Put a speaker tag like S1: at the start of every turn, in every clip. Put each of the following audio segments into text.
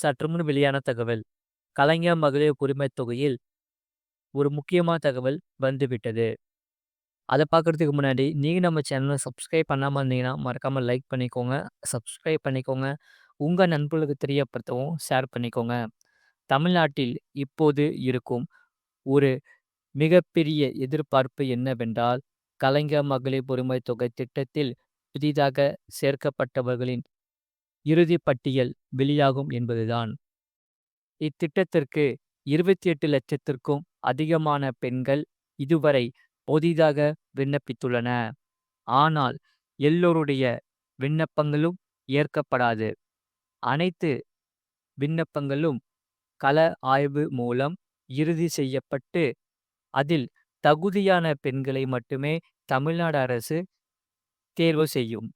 S1: சற்று முன் வெளியான தகவல். கலைஞர் மகளிர் உரிமைத் தொகையில் ஒரு முக்கியமான தகவல் வந்துவிட்டது. அதை பார்க்கறதுக்கு முன்னாடி, நீங்கள் நம்ம சேனலை சப்ஸ்கிரைப் பண்ணாமல் இருந்தீங்கன்னா, மறக்காமல் லைக் பண்ணிக்கோங்க. சப்ஸ்கிரைப் பண்ணிக்கோங்க. உங்கள் நண்பர்களுக்கு தெரியப்படுத்தவும் ஷேர் பண்ணிக்கோங்க. தமிழ்நாட்டில் இப்போது இருக்கும் ஒரு மிகப்பெரிய எதிர்பார்ப்பு என்னவென்றால், கலைஞர் மகளிர் உரிமைத் தொகை திட்டத்தில் புதிதாக சேர்க்கப்பட்டவர்களின் இறுதிப் பட்டியல் வெளியாகும் என்பதுதான். இத்திட்டத்திற்கு 28,00,000த்திற்கும் அதிகமான பெண்கள் இதுவரை புதிதாக விண்ணப்பித்துள்ளன. ஆனால் எல்லோருடைய விண்ணப்பங்களும் ஏற்கப்படாது. அனைத்து விண்ணப்பங்களும் கள ஆய்வு மூலம் இறுதி செய்யப்பட்டு, அதில் தகுதியான பெண்களை மட்டுமே தமிழ்நாடு அரசு தேர்வு செய்யும்.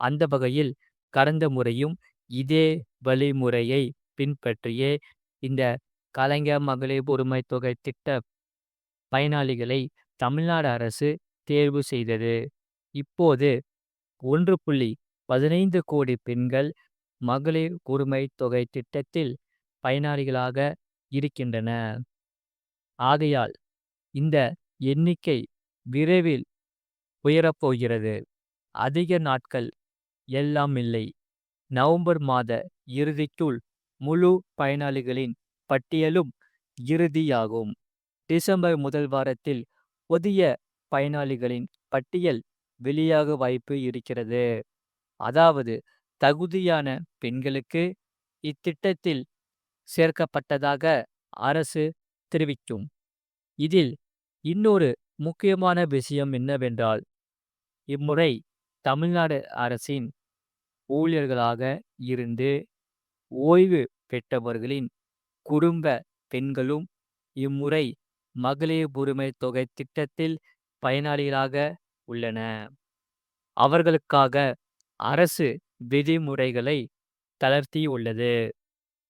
S1: அந்த வகையில் கடந்த முறையும் இதே வழிமுறையை பின்பற்றியே இந்த கலைஞர் மகளிர் உரிமை தொகை திட்ட பயனாளிகளை தமிழ்நாடு அரசு தேர்வு செய்தது. இப்போது 1.15 கோடி பெண்கள் மகளிர் உரிமை தொகை திட்டத்தில் பயனாளிகளாக இருக்கின்றன ஆகையால் இந்த எண்ணிக்கை விரைவில் உயரப்போகிறது. அதிக நாட்கள் எல்லாம் இல்லை. நவம்பர் மாத இறுதிக்குள் முழு பயனாளிகளின் பட்டியலும் இறுதியாகும். டிசம்பர் முதல் வாரத்தில் புதிய பயனாளிகளின் பட்டியல் வெளியாக வாய்ப்பு இருக்கிறது. அதாவது தகுதியான பெண்களுக்கு இத்திட்டத்தில் சேர்க்கப்பட்டதாக அரசு தெரிவிக்கும். இதில் இன்னொரு முக்கியமான விஷயம் என்னவென்றால், இம்முறை தமிழ்நாடு அரசின் ஊழியர்களாக இருந்து ஓய்வு பெற்றவர்களின் குடும்ப பெண்களும் இம்முறை மகளிர் உரிமை தொகை திட்டத்தில் பயனாளிகளாக உள்ளன அவர்களுக்காக அரசு விதிமுறைகளை தளர்த்தியுள்ளது.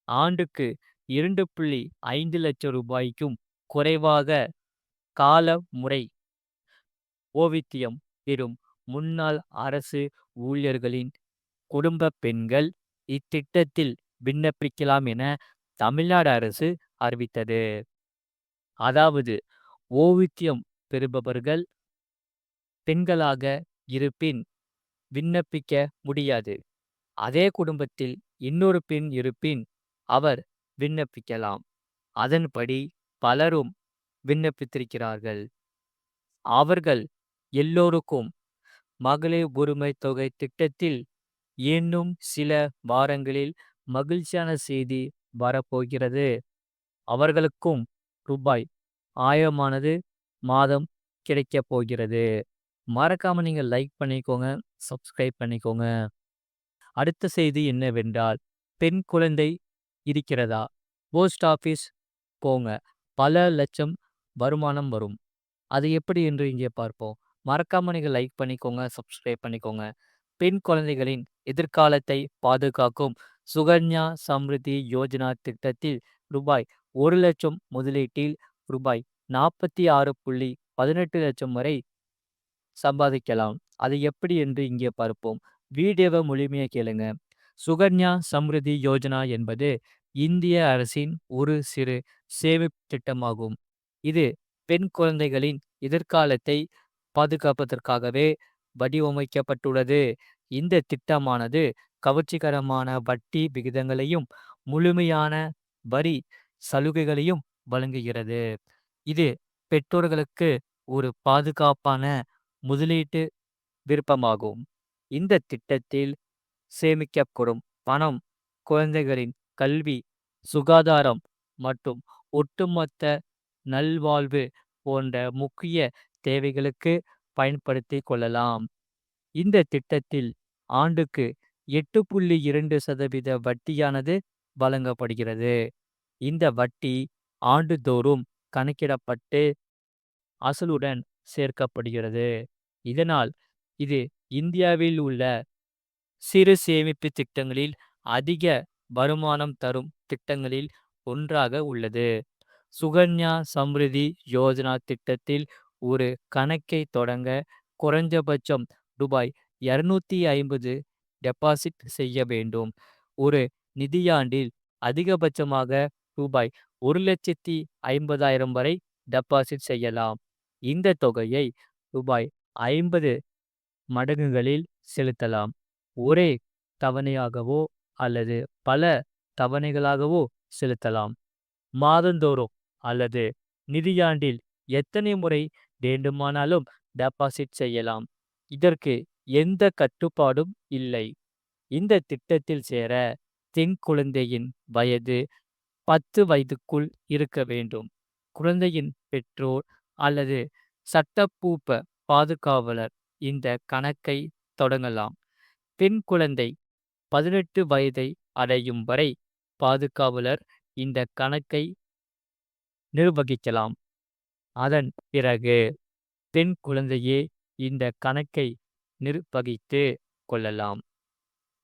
S1: ஆண்டுக்கு இரண்டு புள்ளி ஐந்து லட்சம் ரூபாய்க்கும் குறைவாக கால முறை ஓவித்தியம் பெறும் முன்னாள் அரசு ஊழியர்களின் குடும்ப பெண்கள் இத்திட்டத்தில் விண்ணப்பிக்கலாம் என தமிழ்நாடு அரசு அறிவித்தது. அதாவது ஓவித்தியம் பெறுபவர்கள் பெண்களாக இருப்பின் விண்ணப்பிக்க முடியாது. அதே குடும்பத்தில் இன்னொரு பெண் இருப்பின் அவர் விண்ணப்பிக்கலாம். அதன்படி பலரும் விண்ணப்பித்திருக்கிறார்கள். அவர்கள் எல்லோருக்கும் மகளிர் உரிமை தொகை திட்டத்தில் இன்னும் சில வாரங்களில் மகிழ்ச்சியான செய்தி வரப்போகிறது. அவர்களுக்கும் ரூபாய் ஆயிரமானது மாதம் கிடைக்க போகிறது. மறக்காம நீங்க லைக் பண்ணிக்கோங்க. சப்ஸ்கிரைப் பண்ணிக்கோங்க. அடுத்த செய்தி என்னவென்றால், பெண் குழந்தை இருக்கிறதா? போஸ்ட் ஆபீஸ் போங்க. பல லட்சம் வருமானம் வரும். அது எப்படி என்று இங்கே பார்ப்போம். மறக்காம நீங்க லைக் பண்ணிக்கோங்க. சப்ஸ்கிரைப் பண்ணிக்கோங்க. பெண் குழந்தைகளின் எதிர்காலத்தை பாதுகாக்கும் சுகன்யா சம்ருதி யோஜனா திட்டத்தில் ரூபாய் ஒரு லட்சம் முதலீட்டில் ரூபாய் நாற்பத்தி ஆறு புள்ளி பதினெட்டு லட்சம் வரை சம்பாதிக்கலாம். அது எப்படி என்று இங்கே பார்ப்போம். வீடியோவை முழுமையை கேளுங்க. சுகன்யா சம்ருதி யோஜனா என்பது இந்திய அரசின் ஒரு சிறு சேமிப்பு திட்டமாகும். இது பெண் குழந்தைகளின் எதிர்காலத்தை பாதுகாப்பதற்காகவே வடிவமைக்கப்பட்டுள்ளது. இந்த திட்டமானது கவர்ச்சிகரமான வட்டி விகிதங்களையும், முழுமையான வரி சலுகைகளையும் வழங்குகிறது. இது பெற்றோர்களுக்கு ஒரு பாதுகாப்பான முதலீட்டு விருப்பமாகும். இந்த திட்டத்தில் சேமிக்கப்படும் பணம் குழந்தைகளின் கல்வி, சுகாதாரம் மற்றும் ஒட்டுமொத்த நல்வாழ்வு போன்ற முக்கிய தேவைகளுக்கு பயன்படுத்திக் கொள்ளலாம். இந்த திட்டத்தில் ஆண்டுக்கு சதவீத வட்டியானது வழங்கப்படுகிறது. இந்த வட்டி ஆண்டுதோறும் கணக்கிடப்பட்டு அசலுடன் சேர்க்கப்படுகிறது. இதனால் இது இந்தியாவில் உள்ள சிறு சேமிப்பு திட்டங்களில் அதிக வருமானம் தரும் திட்டங்களில் ஒன்றாக உள்ளது. சுகன்யா சம்ருதி யோஜனா திட்டத்தில் ஒரு கணக்கை தொடங்க குறைஞ்சபட்சம் ரூபாய் டெபாசிட் செய்ய வேண்டும். ஒரு நிதியாண்டில் அதிகபட்சமாக ரூபாய் ஒரு லட்சத்தி ஐம்பதாயிரம் வரை டெபாசிட் செய்யலாம். இந்த தொகையை ரூபாய் ஐம்பது மடங்குகளில் செலுத்தலாம். ஒரே தவணையாகவோ அல்லது பல தவணைகளாகவோ செலுத்தலாம். மாதந்தோறும் அல்லது நிதியாண்டில் எத்தனை முறை வேண்டுமானாலும் டெபாசிட் செய்யலாம். இதற்கு எந்த கட்டுப்பாடும் இல்லை. இந்த திட்டத்தில் சேர தென் குழந்தையின் வயது பத்து வயதுக்குள் இருக்க வேண்டும். குழந்தையின் பெற்றோர் அல்லது சட்டப்பூப்ப பாதுகாவலர் இந்த கணக்கை தொடங்கலாம். பெண் குழந்தை பதினெட்டு வயதை அடையும் வரை பாதுகாவலர் இந்த கணக்கை நிர்வகிக்கலாம். அதன் பிறகு பெண் குழந்தையே இந்த கணக்கை நிர்வகித்து கொள்ளலாம்.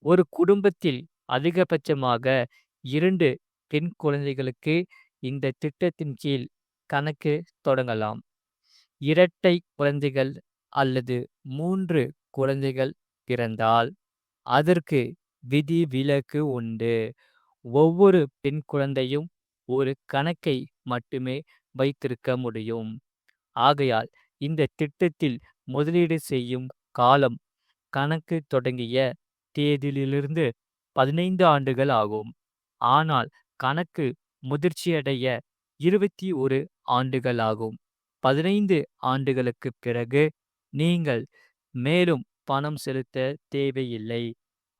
S1: ஒரு குடும்பத்தில் அதிகபட்சமாக இரண்டு பெண் குழந்தைகளுக்கு இந்த திட்டத்தின் கீழ் கணக்கு தொடங்கலாம். இரட்டை குழந்தைகள் அல்லது மூன்று குழந்தைகள் பிறந்தால் அதற்கு விதி விலக்கு உண்டு. ஒவ்வொரு பெண் குழந்தையும் ஒரு கணக்கை மட்டுமே வைத்திருக்க முடியும். ஆகையால் இந்த திட்டத்தில் முதலீடு செய்யும் காலம் கணக்கு தொடங்கிய தேதியிலிருந்து பதினைந்து ஆண்டுகள் ஆகும். ஆனால் கணக்கு முதிர்ச்சியடைய இருபத்தி ஒரு ஆண்டுகள் ஆகும். பதினைந்து ஆண்டுகளுக்கு பிறகு நீங்கள் மேலும் பணம் செலுத்த தேவையில்லை.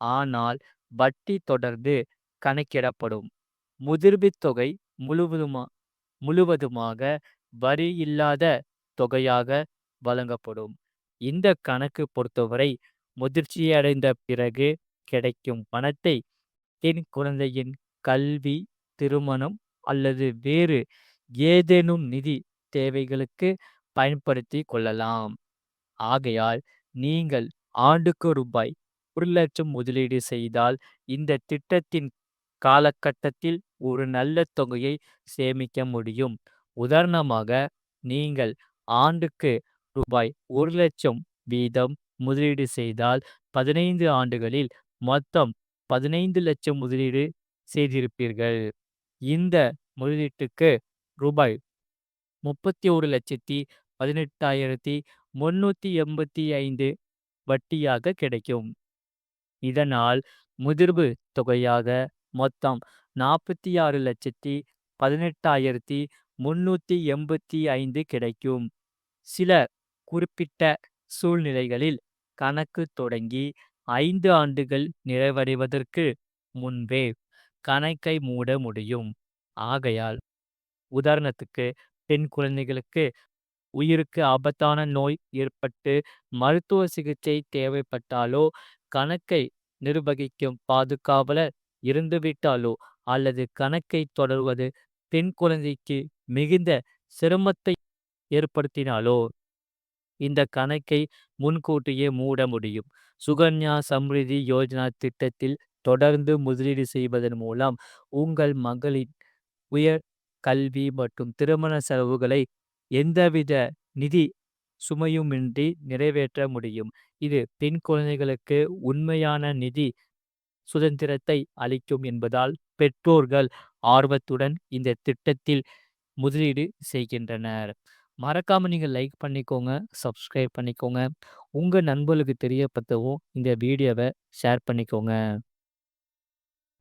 S1: ஆனால் வட்டி தொடர்ந்து கணக்கிடப்படும். முதிர்வுத் தொகை முழுவதுமா முழுவதுமாக வரி இல்லாத தொகையாக வழங்கப்படும். இந்த கணக்கு பொறுத்தவரை முதிர்ச்சியடைந்த பிறகு கிடைக்கும் பணத்தை பெண் குழந்தையின் கல்வி திருமணம் அல்லது வேறு ஏதேனும் நிதி தேவைகளுக்கு பயன்படுத்தி கொள்ளலாம். ஆகையால் நீங்கள் ஆண்டுக்கு ரூபாய் ஒரு லட்சம் முதலீடு செய்தால் இந்த திட்டத்தின் காலகட்டத்தில் ஒரு நல்ல தொகையை சேமிக்க முடியும். உதாரணமாக நீங்கள் ஆண்டுக்கு ரூபாய் ஒரு லட்சம் வீதம் முதலீடு செய்தால் பதினைந்து ஆண்டுகளில் மொத்தம் பதினைந்து லட்சம் முதலீடு செய்திருப்பீர்கள். இந்த முதலீட்டுக்கு ரூபாய் முப்பத்தி ஒரு லட்சத்தி பதினெட்டாயிரத்தி முன்னூத்தி எண்பத்தி ஐந்து வட்டியாக கிடைக்கும். இதனால் முதிர்வு தொகையாக மொத்தம் நாற்பத்தி ஆறு லட்சத்தி பதினெட்டாயிரத்தி முன்னூத்தி எண்பத்தி ஐந்து கிடைக்கும். சில குறிப்பிட்ட சூழ்நிலைகளில் கணக்கு தொடங்கி ஐந்து ஆண்டுகள் நிறைவடைவதற்கு முன்பே கணக்கை மூட முடியும். ஆகையால் உதாரணத்துக்கு பெண் குழந்தைகளுக்கு உயிருக்கு ஆபத்தான நோய் ஏற்பட்டு மருத்துவ சிகிச்சை தேவைப்பட்டாலோ கணக்கை நிர்வகிக்கும் பாதுகாவலர் இருந்துவிட்டாலோ அல்லது கணக்கை தொடர்வது பெண் குழந்தைக்கு மிகுந்த சிரமத்தை ஏற்படுத்தினாலோ இந்த கணக்கை முன்கூட்டியே மூட முடியும். சுகன்யா சம்ரிதி யோஜனா திட்டத்தில் தொடர்ந்து முதலீடு செய்வதன் மூலம் உங்கள் மகளின் உயர் கல்வி மற்றும் திருமண செலவுகளை எந்தவித நிதி சுமையுமின்றி நிறைவேற்ற முடியும். இது பெண் குழந்தைகளுக்கு உண்மையான நிதி சுதந்திரத்தை அளிக்கும் என்பதால் பெற்றோர்கள் ஆர்வத்துடன் இந்த திட்டத்தில் முதலீடு செய்கின்றனர். மறக்காம நீங்கள் லைக் பண்ணிக்கோங்க சப்ஸ்கிரைப் பண்ணிக்கோங்க. உங்கள் நண்பர்களுக்கு தெரியப்பட்டவும் இந்த வீடியோவை ஷேர் பண்ணிக்கோங்க.